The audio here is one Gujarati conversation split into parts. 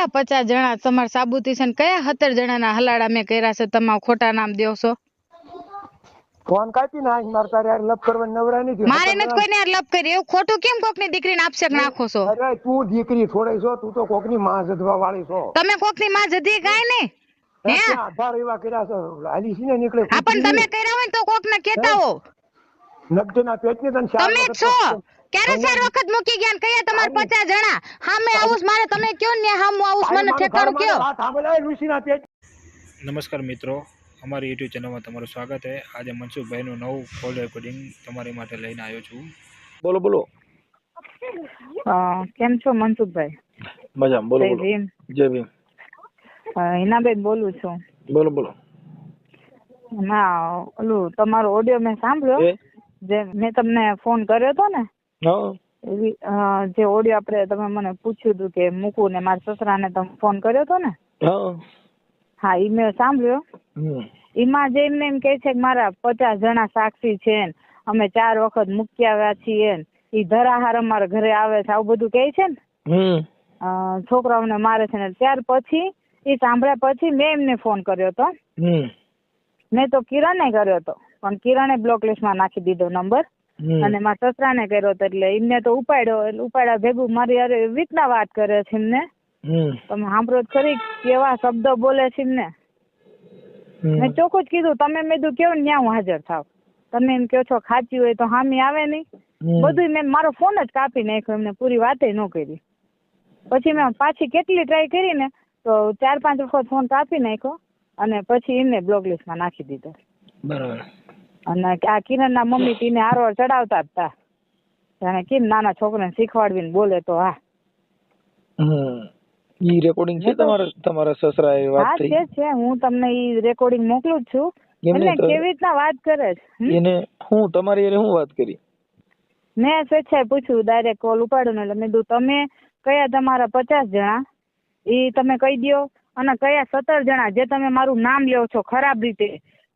કયા પચાસ જણા તમારા સાબુતી છે ને કયા સત્તર જણાના હલાડા મેં કર્યા છે? તમારા ખોટા નામ દ્યો છો. ફોન કાપી નાખ મારે તારે હારે લપ કરવાની નવરા નથી મારે નથી કોઈને હારે લપ કરી. એવું ખોટું કેમ કોકની દીકરીને આપશેક નાખો છો? અરે તું દીકરી છોડાઈ છો તું તો કોકની માં જધવા વાળી છો. તમે કોકની માં જધી કાંઈ નહીં. હે આભાર એવા કર્યા છે. હાલી છે ને નીકળે. તમે કર્યા હોય તો કોકને કહેતા હો? નગદના પેટની તને તમે છો. ક્યારે ચાર વખત મૂકી ગયા ને કયા તમારે પચાસ જણા? હામે આવું મારે તમે કયો ને હામું આવું મને ઠેકાણું કયો? નમસ્કાર મિત્રો અમારી યુટ્યુબ ચેનલમાં તમારું સ્વાગત છે. આજે મનસુખભાઈનું નવું કોલ રેકોર્ડિંગ તમારી માટે લઈને આવ્યો છું. બોલો બોલો. કેમ છો મનસુખભાઈ? મજામાં બોલો જય બોલો. ભીમ. જય ભીમ. હિનાબેન બોલું છું. બોલો બોલો. ના ઓલું તમારો ઓડિયો મેં સાંભળ્યો. જે મેં તમને ફોન કર્યો હતો ને જે ઓડિયો આપણે તમે મને પૂછ્યું હતું કે મૂકું ને મારા સસરાને તમે ફોન કર્યો હતો ને? હા. ઈ એ મેં સાંભળ્યો. એમાં જે એમને એમ કે છે કે મારા પચાસ જણા સાક્ષી છે અમે ચાર વખત મૂકી આવ્યા છીએ એ ધરાહાર અમારા ઘરે આવે છે આવું બધું કે છે ને? છોકરાઓને મારે છે ને ત્યાર પછી એ સાંભળ્યા પછી મેં એમને ફોન કર્યો હતો મેં તો કિરણે કર્યો હતો પણ કિરણે બ્લોક લિસ્ટમાં નાખી દીધો નંબર. અને મારા સસરાને કર્યો તો એટલે એમને તો ઉપાડ્યો એટલે ઉપાડ્યા ભેગું. મારી અરે રીતના વાત કરે છે એમને. તમે સાંભળો ખરી કેવા શબ્દો બોલે છે એમને. મેં ચોખ્ખું જ કીધું તમે મેં કીધું કેવું ન્યા હું હાજર થાવ? તમે એમ કહો છો ખાચી હોય તો હામી આવે નહીં. બધું મેં મારો ફોન જ કાપી નાખ્યો એમને પૂરી વાતે ન કરી. પછી મેં પાછી કેટલી ટ્રાય કરી ને તો ચાર પાંચ વખત ફોન કાપી નાખ્યો અને પછી એમને બ્લોક લિસ્ટમાં નાખી દીધો. બરાબર. અને આ કિરણના મમ્મી તીને આરોળ ચડાવતા હતા જાણે કેમ નાના છોકરાને શીખવાડવીને બોલે તો હા. ઈ રેકોર્ડિંગ છે તમારા તમારા સસરા એ વાત થઈ? હા છે. હું તમને ઈ રેકોર્ડિંગ મોકલું જ છું. એમને કેવી રીતના વાત કરે છે એને હું તમારી એને હું વાત કરી? મેં સ્વેચ્છાએ પૂછ્યું ડાયરેક્ટ કોલ ઉપાડ્યો ને? એટલે મેં કીધું તમે કયા તમારા પચાસ જણા? એ તમે કહી દ્યો. અને કયા સત્તર જણા? જે તમે મારું નામ લ્યો છો ખરાબ રીતે.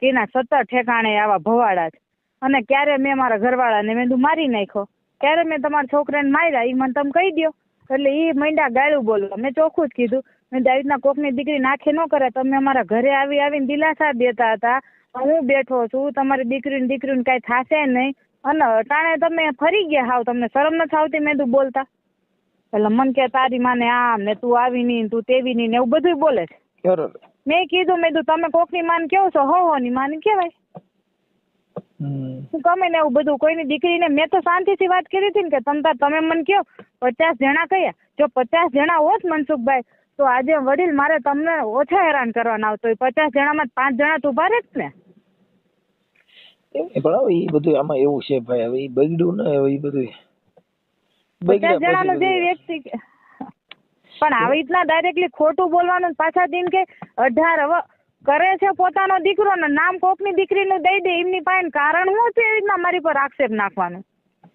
એના સત્તર ઠેકાણે આવા ભવાડા છે. અને ક્યારે મેં મારા ઘરવાળાને મેં તું મારી નાખ્યો? ક્યારે મેં તમારા છોકરાને માર્યા? એ મને તમે કહી દો એટલે એ મંડા ગાળું બોલવા. મેં ચોખ્ખું જ કીધું. મેં કીધું, કોકની દીકરી નાખે ન કરે. તમે અમારા ઘરે આવી આવીને દિલાસા દેતા હતા. હું બેઠો છું. તમારી દીકરીને દીકરીને કાંઈ થશે નહીં. અને અટાણે તમે ફરી ગયા હાવ. તમને શરમ નથી આવતી મેં તું બોલતા? એટલે મન કે તારી માને આમ ને તું આવી નહીં તું તેવી નહીં ને એવું બધું બોલે છે. બરાબર. મેં કીધું મેં કીધું તમે કોકની માન કેવો છો? હો હો ની માન કહેવાય. શું ગમે ને એવું બધું? કોઈની દીકરીને મેં તો શાંતિથી વાત કરી હતી ને કે તમ તાર તમે મને કહો પચાસ જણા કયા? જો પચાસ જણા હોત મનસુખભાઈ તો આજે વડીલ મારે તમને ઓછા હેરાન કરવાના આવતો હોય પચાસ જણામાં પાંચ જણા તો ઊભા રહેત જ ને પણ હવે ઈ બધું આમાં એવું છે ભાઈ. હવે એ બગડ્યું ને હવે ઈ બધું પચાસ જણા જણાનો જે વ્યક્તિ પણ આવી રીતના ડાયરેક્ટલી ખોટું બોલવાનું પાછા દિન કે અઢાર હવે કરે છે પોતાનો દીકરો ને નામ કોકની દીકરીનું દઈ દે એમની પાસે કારણ શું છે એવી રીતના મારી પર આક્ષેપ નાખવાનું?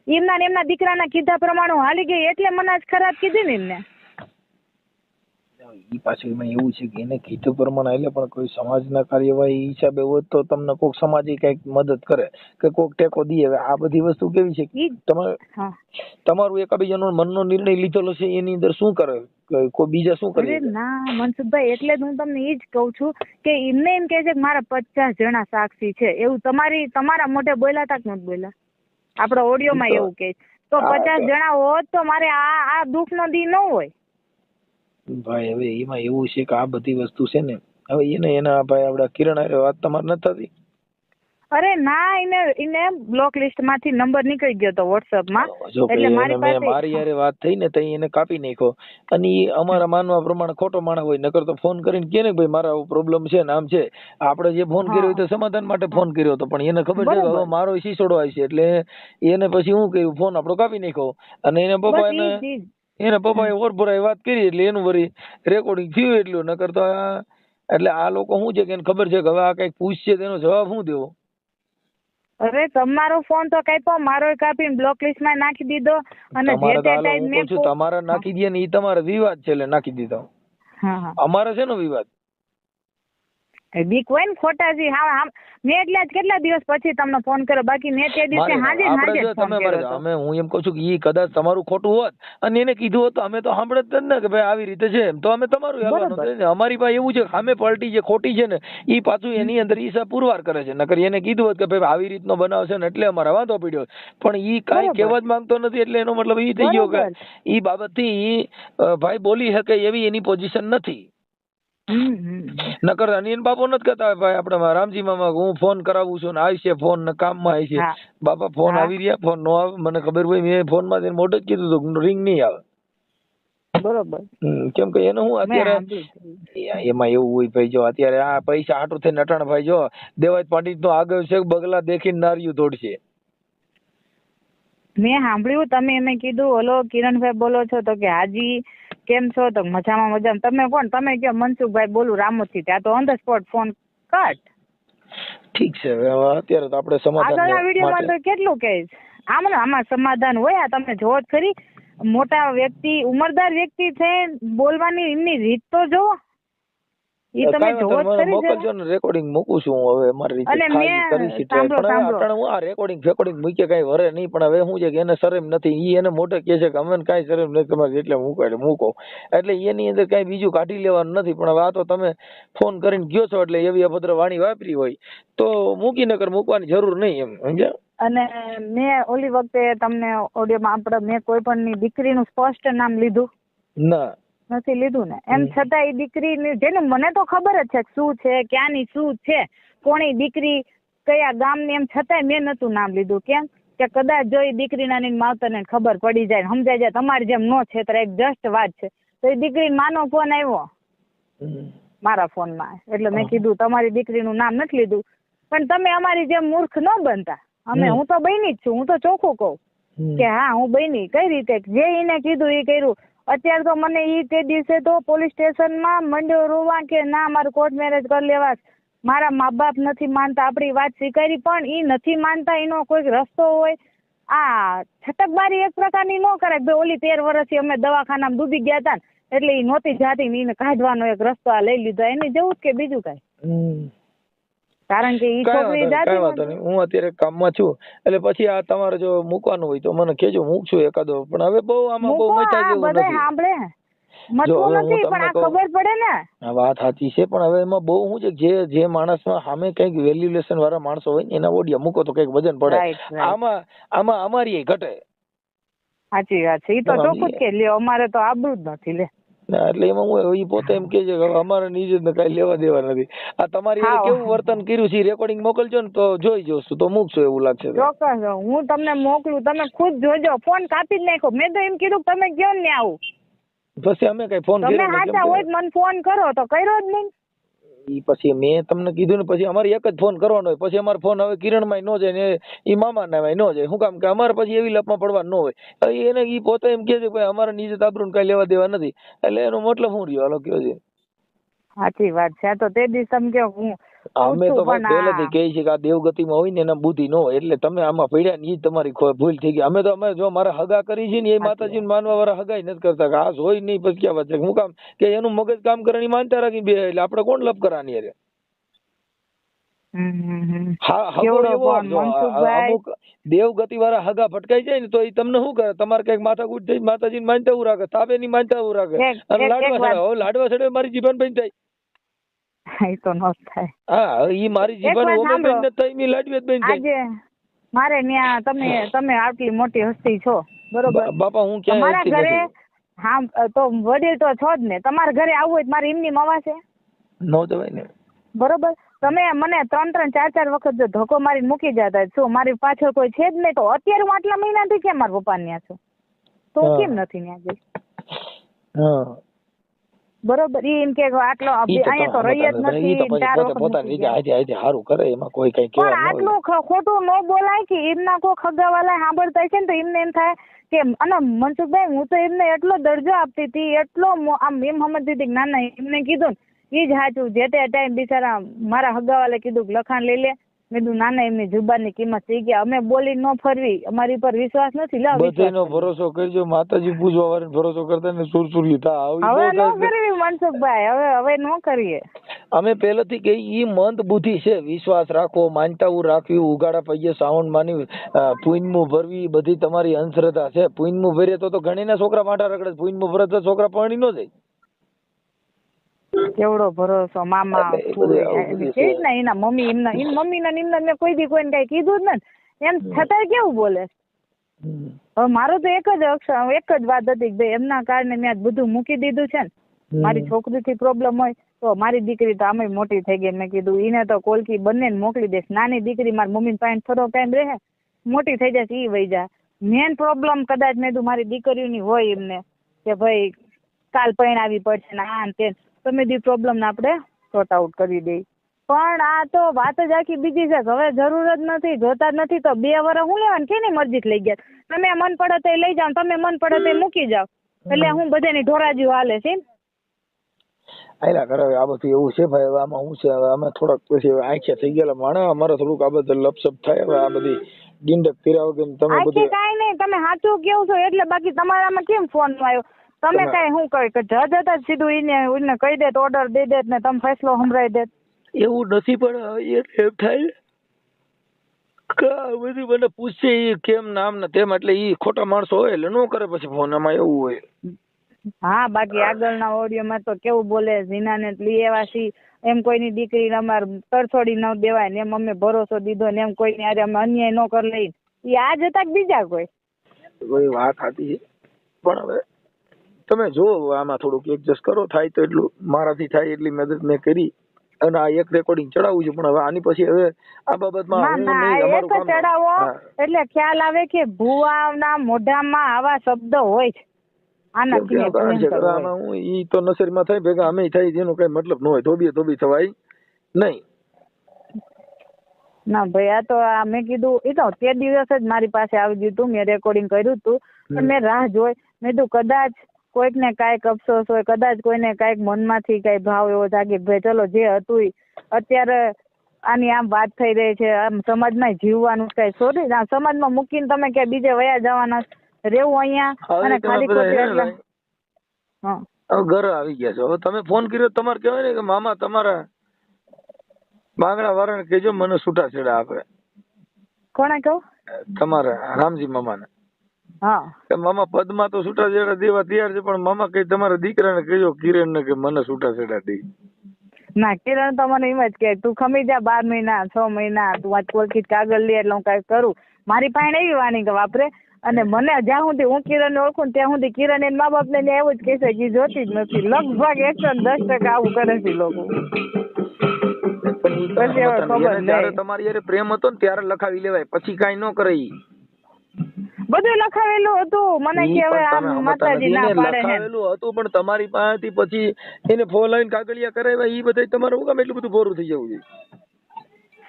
એમના ને એમના દીકરાના કીધા પ્રમાણે હું હાલી ગઈ એટલે મને જ ખરાબ કીધી ને એમને. ઈ પાછું એમાં એવું છે કે એને કીધું પ્રમાણે એટલે પણ કોઈ સમાજના કાર્યવાહી હિસાબે હોય તો તમને કોઈક સમાજ કંઈક મદદ કરે કે કોઈક ટેકો દે. હવે આ બધી વસ્તુ કેવી છે? કે તમારે તમારું એકાબીજાનો મનનો નિર્ણય લીધેલો છે એની અંદર શું કરે? કોઈ બીજા શું કરે ના મનસુખભાઈ એટલે જ હું તમને એ જ કહું છું કે એમને એમ કે છે કે મારા પચાસ જણા સાક્ષી છે. એવું તમારી તમારા મોઢે બોલ્યા તા કે નથી બોલ્યા? આપણા ઓડિયોમાં એવું કે તો પચાસ જણા હોત તો મારે આ આ દુઃખનો દી ન હોય. ભાઈ હવે એમાં એવું છે કે આ બધી વસ્તુ છે ને હવે એને એના ભાઈ આપડા કિરણ હારે વાત તમારે નથી થતી? અરે ના એને એને બ્લોક લિસ્ટમાંથી નંબર નીકળી ગયો તો વોટ્સઅપમાં. એટલે મારી પાસે મારી યારે વાત થઈ ને તો એને કાપી નાખ્યો. અને એ અમારા માનવા પ્રમાણે ખોટો માણસ હોય નકર તો ફોન કરીને કે ને ભાઈ મારા આવો પ્રોબ્લેમ છે ને આમ છે. આપણે જે ફોન કર્યો તો સમાધાન માટે ફોન કર્યો હતો પણ એને ખબર છે હવે મારો શીશોડો આવી છે એટલે એને પછી હું કર્યું? ફોન આપણો કાપી નાખ્યો. અને એને પપ્પા એને. એના પપ્પાએ ઓરભરાઈ વાત કરી એટલે એનું વરી રેકોર્ડિંગ થયું એટલું. નકર તો એટલે આ લોકો શું છે કે એને ખબર છે કે હવે આ કંઈક પૂછશે તેનો જવાબ શું દેવો? અરે તમારો ફોન તો કાપ્યો મારો કાપીને બ્લોક લિસ્ટમાં નાખી દીધો અને જે તે ટાઈમ મેં તમારા નાખી દે ને એ તમારો વિવાદ છે એટલે નાખી દીધો. હા છે ને વિવાદ? બીક હોય ને ખોટાજી હા મેં એટલે જ કેટલા દિવસ પછી તમને ફોન કર્યો બાકી મેં તે દિવસે હાજે હાજે તમે. અમે હું એમ કહું છું કે ઈ કદાચ તમારું ખોટું હોત અને એને કીધું હોત તો અમે તો સાંભળત જ ને કે ભાઈ આવી રીતે છે એમ તો અમે તમારું હાલવાનું બરાબર. છે ને. અમારી પાસે એવું છે સામે પાર્ટી જે ખોટી છે ને ઈ પાછું એની અંદર ઈસા પુરવાર કરે છે નકર એને કીધું હોત કે ભાઈ આવી રીતનો બનાવ છે ને એટલે અમારે વાંધો પડ્યો પણ ઈ કાંઈ. કહેવા જ માંગતો નથી એટલે એનો મતલબ ઈ થઈ ગયો કે ઈ બાબતથી ઈ ભાઈ બોલી શકે એવી એની પોઝિશન નથી. નકર અનિયન બાપો નથી કહેતા ભાઈ આપણે રામજી મામા હું ફોન કરાવું છું ને આવશે ફોન ને કામમાં આવશે. બાપા ફોન આવી રહ્યા ફોન નો આવે મને ખબર હોય મેં ફોનમાં મોઢે જ કીધું હતું રિંગ નહીં આવે. બરોબર. કેમ કે એનું હું અત્યારે એમાં એવું હોય ભાઈ જો અત્યારે આ પૈસા હાટું થઈને અટાણ ભાઈ જો દેવાજ પાંડિત નો આગળ છે બગલા દેખીને નારિયું તોડશે મેં સાંભળ્યું તમે એને કીધું ઓલો કિરણભાઈ બોલો છો તો કે હાજી કેમ છો? તો મજામાં મજામાં. તમે કોણ? તમે કયો? મનસુખભાઈ બોલું રામોથી ત્યાં તો on the spot phone cut ઠીક છે હવે અત્યારે તો આપણે આગળના સમાધાન વિડીયોમાં તો કેટલું કહીશ આમ આમાં સમાધાન હોય આ તમે જોવો જ ખરી. મોટા વ્યક્તિ ઉમરદાર વ્યક્તિ છે બોલવાની એમની રીત તો જોવો ઈ તમે જોવો જ ખરી મોકલજો ને રેકોર્ડિંગ મૂકું છું હવે મારી રીતે ખાલી કરી છે. પણ હવે હું આ રેકોર્ડિંગ ફેકોર્ડિંગ મૂકે કઈ વરે નહીં પણ હવે શું છે કે એને શરમ નથી. ઈ એને મોઢે કહે છે કે અમે કઈ શરમ નથી તમારે એટલે મૂકો એટલે મૂકો. એટલે એની અંદર કઈ બીજું કાઢી લેવાનું નથી પણ હવે આ તો તમે ફોન કરીને ગયો છો એટલે એવી અભદ્ર વાણી વાપરી હોય તો મૂકી નકર મૂકવાની જરૂર નહીં એમ સમજ્યા? અને મેં ઓલી વખતે તમને ઓડિયોમાં આપણે મેં કોઈ પણ દીકરીનું સ્પષ્ટ નામ લીધું. ના. નથી લીધું ને. એમ છતાં એ દીકરીની જેને મને તો ખબર જ છે શું છે ક્યાંની શું છે કોની દીકરી કયા ગામની એમ છતાંય મેં નતું નામ લીધું. કેમ? કે કદાચ જો એ દીકરીના ની માવતરને ખબર પડી જાય સમજાઈ જાય તમારી જેમ નો છે એક જસ્ટ વાત છે. તો એ દીકરી માનો ફોન આવ્યો. મારા ફોનમાં. એટલે મેં કીધું તમારી દીકરીનું નામ નથી લીધું. પણ તમે અમારી જેમ મૂર્ખ ન બનતા. અમે હું તો બની જ છું. હું તો ચોખ્ખું કહું કે હા હું બની. કઈ રીતે? જે એને કીધું એ કર્યું. અત્યારે તો મને ઈ તે દિવસે તો પોલીસ સ્ટેશનમાં મંડ્યો રોવા કે ના, મારું કોર્ટ મેરેજ કરી લેવા મારા મા બાપ નથી માનતા આપણી વાત સ્વીકારી, પણ ઈ નથી માનતા, એનો કોઈક રસ્તો હોય. આ છટકબારી એક પ્રકારની ન કરાય. ભાઈ ઓલી તેર વર્ષથી અમે દવાખાનામાં ડૂબી ગયા હતા એટલે ઈ નહોતી જાતી ને એને કાઢવાનો એક રસ્તો આ લઈ લીધો. એની જેવું કે બીજું કાંઈ. કારણ કે ઈ છોકરી જાતી વાંધો નહીં. હું અત્યારે કામમાં છું એટલે પછી આ તમારે જો મૂકવાનું હોય તો મને કેજો મૂકશું એકાદો. પણ હવે બહુ આમાં બહુ મચા જેવું નથી. સાંભળે. જો મથવું હવે હું નથી પણ આ ખબર પડે ને. આ વાત સાચી છે પણ હવે એમાં બહુ શું છે જે જે માણસમાં સામે કંઈક વેલ્યુલેશન વાળા માણસો હોય એના ઓડિયા મૂકો તો કંઈક વજન પડે. આમાં આમાં અમારી ઘટે. સાચી વાત છે. ઈ તો. ચોખ્ખું કે લ્યો અમારે તો આબરૂ જ નથી લે. ના, એટલે એમાં હું એ પોતે એમ કે છે કે અમારે નીચે ને કઈ લેવા દેવા નથી. આ તમારી કેવું વર્તન કર્યું છે રેકોર્ડિંગ મોકલજો ને તો જોઈ જોશું તો મૂકશું એવું લાગશે ચોક્કસ હું તમને મોકલું તમે ખુદ જોજો. ફોન કાપી જ નાખો મેં તો એમ કીધું તમે ગયો ને આવું. પછી અમે કઈ ફોન કર્યો તમે હાચા હોય મને ફોન કરો. તો કર્યો જ નહીં. પછી મેં તમને કીધું ને પછી અમારે એક જ ફોન કરવાનો હોય. પછી અમારો ફોન હવે કિરણમાં નો જાય ને ઈ મામાના નો જાય. શું કામ કે અમારે પછી એવી લપમાં પડવા ન હોય. એને એ પોતે એમ કે છે કે અમારે નીચે તાબરું કઈ લેવા દેવા નથી. એટલે એનો મતલબ શું રહ્યો? હાલો કયો છે. સાચી વાત છે. તો તે દિવસ તમે કે હું અમે તો ભાઈ પહેલેથી કહે છે કે આ દેવગતિમાં હોય ને એના બુદ્ધિ નો હોય એટલે તમે આમાં પડ્યા ને એ તમારી ભૂલ થઈ ગઈ. અમે તો અમે જો મારા હગા કરી છે ને એ માતાજી માનવા વાળા હગાઈ નથી કરતા કે આ હોય નહીં પછી ક્યાં વાત છે? હું કામ કે એનું મગજ કામ કરવાની માનતા રાખી બે એટલે આપણે કોણ લપ કરવાની અરે. દેવગતિ વાળા હગા ભટકાઈ જાય ને તો એ તમને શું કરે? તમારે કંઈક માથાકૂટ થઈ માતાજી માનતા એવું રાખે તાબે ની માનતા એવું રાખે. અને લાડવા લાડવા સડે મારી જીવન બની થાય તો ન થાય. હા ઈ મારી જીવન થઈ આજે મારે ત્યાં તમે તમે આટલી મોટી હસ્તી છો બરોબર? બાપા હું ક્યાં તમારા ઘરે હા તો વડીલ તો છો જ ને. તમારા ઘરે આવવું હોય મારે એમની મવાશે નો જવાય ને. બરોબર? તમે મને ત્રણ ત્રણ ચાર ચાર વખત જો ધક્કો મારી મૂકી જતા શું મારી પાછળ કોઈ છે જ નહીં. તો અત્યારે હું આટલા મહિનાથી કેમ મારા પપ્પા ત્યાં છું? તો હું કેમ નથી ત્યાં ગઈ બરોબર. ઈ એમ કે આટલો અહીંયા તો રહી જ નથી ચાર પોતાની રીતે આજે આજે સારું કરે એમાં કોઈ કઈ પણ કહેવા ન આટલું ખોટું ન બોલાય કે એમના કોઈ ખગાવાલા સાંભળતા છે ને તો એમને એમ થાય કે અને મનસુખભાઈ હું તો એમને એટલો દરજ્જો આપતી હતી એટલો આમ એમ સમજતી હતી કે ના ના એમને કીધું ને એ જ સાચું. જે તે ટાઈમ બિચારા મારા હગાવાલે કીધું કે લખાણ લઈ લે. મેં કીધું ના ના એમની જુબાનની કિંમત થઈ ગયા અમે બોલી ન ફરવી. અમારી પર વિશ્વાસ નથી. લાવ બધાયનો ભરોસો કરજો. માતાજી પૂજવા વાળાને ભરોસો કરતા ને સુરસુરી થા. આવી હવે ન કરવી મનસુખભાઈ. હવે હવે ન કરીએ. અમે પહેલેથી કે ઈ મંદ બુદ્ધિ છે. વિશ્વાસ રાખવો ઉ રાખવી ઉગાડા પૈયે સાવણ માની પૂનમું ભરવી બધી તમારી અંધશ્રદ્ધા છે. પૂનમું ભરીએ તો તો ઘણીના છોકરા માટા રગડે પૂનમું ભરે તો છોકરા પરણી નો જાય. કેવડો ભરોસો મામા એટલે એ બધું આવું ફૂઈ, બધું છે. જ ને એના મમ્મી એમના એની મમ્મી ને એમના મેં કોઈ દી કોઈને કઈ કીધું જ નથી એમ છતાંય કેવું બોલે. હવે મારું તો એક જ અક્ષર એક જ વાત હતી કે ભાઈ એમના કારણે મેં બધું મૂકી દીધું છે ને. મારી છોકરી થી પ્રોબ્લેમ હોય તો મારી દીકરી તો આમે મોટી થઈ ગઈ મેં કીધું. એને તો કોલકી બંને મોકલી દઈશ. નાની દીકરી મારી મમ્મી પાસે થોડો ટાઈમ રહે. મોટી થઈ જશે ઈ વહી જાય મેન પ્રોબ્લેમ કદાચ મેં મારી દીકરીઓની હોય એમને કે ભાઈ કાલ પરણાવી પડશે ને આ ને તે તમે દી પ્રોબ્લેમ ને આપણે સોર્ટ આઉટ કરી દઈ પણ આ તો વાત જ આખી બીજી છે હવે જરૂર જ નથી જોતા જ નથી. તો બે વર્ષ હું લેવાનું કેની મરજી લઈ ગયા? તમે મન પડે તો લઈ જાઓ તમે મન પડે તો મૂકી જાઓ. એટલે હું બધાની ઢોરાજી હાલે છે આયલા કરે આ બધું એવું છે ભાઈ આમાં હું છે? હવે અમે થોડાક પછી આંખે થઈ ગયેલા માણે અમારે થોડુંક આ બધું લપસપ થાય. હવે આ બધી ડીંડક કર્યા વગર તમે બધું કઈ નહીં તમે સાચું કેવું છો એટલે બાકી તમારામાં કેમ ફોન આવ્યો? તમે કઈ કાંઈ શું કહી કે જજ હતા સીધું એને એને કહી દેત ઓર્ડર દઈ દેત ને તમે ફેસલો સંભળાઈ દેત એવું નથી પણ એ એમ થાય બધું મને પૂછશે ઈ કેમ નામ ને તેમ એટલે ઈ ખોટા માણસો હોય એટલે નો કરે પછી ફોન આમાં એવું હોય. હા બાકી આગળના ઓડિયોમાં તો કેવું બોલે ઝીનાને લઈ એવા છી એમ કોઈની દીકરી અમાર તરછોડી ન દેવાય ને એમ અમે ભરોસો દીધો ને એમ કોઈની હારે અમે અન્યાય ન કર લઈ. એ આ જતા બીજા કોઈ? એ વાત હતી પણ હવે તમે જો આમાં થોડુંક એડજસ્ટ કરો થાય તો એટલું મારાથી થાય એટલી મદદ મેં કરી. અને આ એક રેકોર્ડિંગ ચડાવું છું પણ હવે આની પછી હવે આ બાબતમાં હું એક ચડાવો એટલે ખ્યાલ આવે કે ભુવાના મોઢામાં આવા શબ્દ હોય છે. આમાં હું ઈ તો નસરમાં થાય ભેગા અમે થાય જેનો કઈ મતલબ ન હોય ધોબીએ ધોબી થવાય. નહીં. ના ભાઈ આ તો આ મેં કીધું એ તો તે દિવસ જ મારી પાસે આવી ગયું હતું મેં રેકોર્ડિંગ કર્યું હતું પણ મેં રાહ જોઈ. મેં કીધું કદાચ કોઈકને કાંઈક અફસોસ હોય કદાચ કોઈને કાંઈક મનમાંથી કાંઈ ભાવ એવો જાગે ભાઈ ચલો જે હતું અત્યારે આની આમ વાત થઈ રહી છે આમ સમાજમાં જીવવાનું કાંઈ છોડી આ સમાજમાં મૂકીને તમે ક્યાંય બીજે વયા જવાના રહેવું અહીંયા અને ખાલી ખોટી એટલે ને, હવે આવી ગયા છો. હવે તમે ફોન કર્યો તમારે કહેવાય ને કે મામા તમારા બાંગડા વાળાને કહેજો મને છૂટા છેડા આપે. કોણે કહું? તમારા રામજી મામાને. કે મામા પદમાં તો છૂટા છેડા દેવા તૈયાર છે પણ મામા કઈ તમારા દીકરાને કહેજો કિરણ ને કે મને છૂટા છેડા દે? ના કિરણ તો મને એમ જ કે તું ખમી જા બાર મહિના છ મહિના તું આજ કોલકી કાગળ લે એટલે હું કઈ કરું. મારી પાસે એવી વાણી કે વાપરે અને મને જ્યાં સુધી હું ઓળખું ને ત્યાં સુધી કિરણ એના મા બાપ ને એવું જ કહેશે કે જોતી જ નથી. લગભગ એકસો દસ ટકા આવું કરે છે લોકો. પછી ખબર. તમારી પ્રેમ હતો ને ત્યારે લખાવી લેવાય. પછી કાઈ ન કરે બધું લખાવેલું હતું. મને કે હવે આમ માતાજી ના પાડે છે. લખાવેલું હતું પણ તમારી પાસેથી પછી એને ફોન લાઈન કાગળિયા કરાવ્યા ઈ બધા તમારે કામ એટલું બધું ભોરું થઈ જવું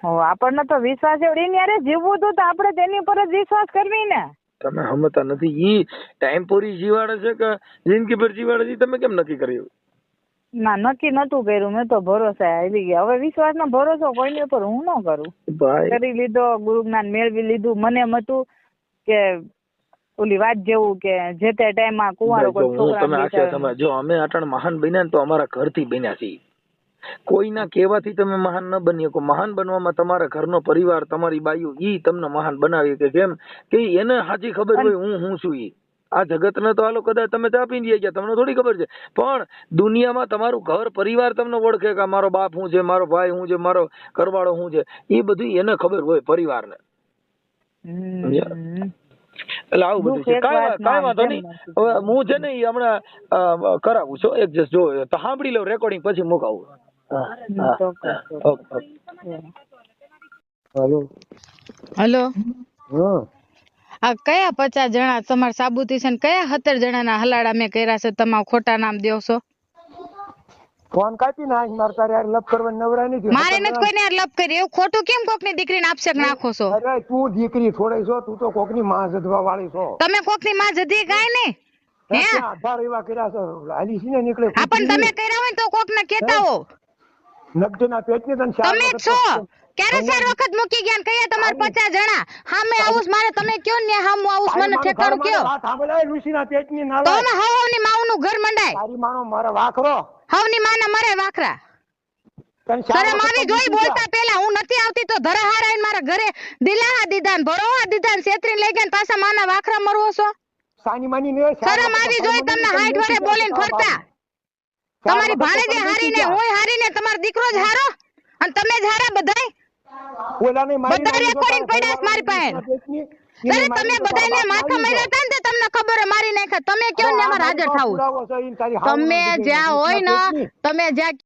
હવે આપણને તો વિશ્વાસ એવડી હારે જીવવું હતું તો આપણે તેની પર જ વિશ્વાસ કરવી ને. તમે સમજતા નથી ઈ ટાઈમ પૂરી જીવાડે છે કે જિંદગી ભર જીવાડે છે તમે કેમ નક્કી કર્યું? ના નક્કી નતું કર્યું મેં તો ભરોસે આવી ગયા. હવે વિશ્વાસ નો ભરોસો કોઈની ઉપર હું ન કરું. કરી લીધો ગુરુ જ્ઞાન મેળવી લીધું મને એમ હતું કે ઓલી વાત જેવું કે જે તે ટાઈમમાં કુંવારો કોઈ છોકરા તમે આખે તમે જો અમે અટણ મહાન બન્યા ને તો અમારા ઘરથી બન્યા છીએ. કોઈના કહેવાથી તમે મહાન ન બની શકો. મહાન બનવામાં તમારા ઘરનો પરિવાર તમારી બાયુ ઈ તમને મહાન બનાવી કે કેમ કે એને સાચી ખબર હોય હું હું છું ઈ. આ જગતને તો આલો કદાચ તમે ચાપી પીને ગયા તમને થોડી ખબર છે. પણ દુનિયામાં તમારું ઘર પરિવાર તમને ઓળખે કે મારો બાપ હું છે મારો ભાઈ હું છે મારો કરવાળો હું છે એ બધું એને ખબર હોય પરિવારને? એટલે આવું બધું છે. કાંઈ કાંઈ વાંધો નહીં. હવે હું છે ને એ હમણાં કરાવું છું. એડજસ્ટ જો તો સાંભળી લઉં રેકોર્ડિંગ પછી મુકાવું હેલો હેલો હા. ચોક્કસ. Okay, okay. હાલો. હલો. હા. આ કયા પચાસ જણા તમારા સાબુતી છે ને કયા સત્તર જણાના હલાડા મેં કર્યા છે? તમારા ખોટા નામ દ્યો છો. ફોન કાપી નાખ મારે તારે યાર લપ કરવા નવરા નથી મારે નથી કોઈને યાર લપ કરી. એવું ખોટું કેમ કોકની દીકરીને આપશે નાખો છો? અરે તું દીકરી થોડી છો તું તો કોકની માં જધવા વાળી છો. તમે કોકની માં જતી કાંઈ ને હે? આધાર એવા કર્યા છે? હાલી છે ને નીકળે. આપણ પણ તમે કર્યા હોય ને તો કોકને કહેતા હો? નગદના પેટની તને તમે છો. ક્યારે ચાર વખત મૂકી ગયા ને કયા તમારે પચાસ જણા? હામે આવું મારે તમે કયો ને હામું આવું મને ઠેકાણું કયો? લુસીના પેટની ના તો હવ હવની ઘર મંડાય. તારી માનો મારે વાખરો. હવની માના મરે વાખરા. શરમ આવી જોઈ બોલતા પેલા હું નથી આવતી તો ધરાહાર આવીને મારા ઘરે દિલાહા દીધા ભરોહા દીધા છેતરી લઈ ગયા પાછા માના વાખરા મરવો છો? સાની માની ને શરમ આવી જોઈ તમને મૂકી હાઈટ વડે દે. બોલીને ફરતા. તમારી ભાણેજે હારી ને હારીને હારી ને તમારો દીકરો જ હારો. અને તમે જ હારા બધાય. ઓલાને મારી બધા પડ્યા પાસે. અરે તમે બધાને માથા માર્યા હતા ને તમને ખબર મારી નાખ્યા તમે કેમ ને અમારે હાજર થાવું તમે જ્યાં હોય ને તમે જ્યાં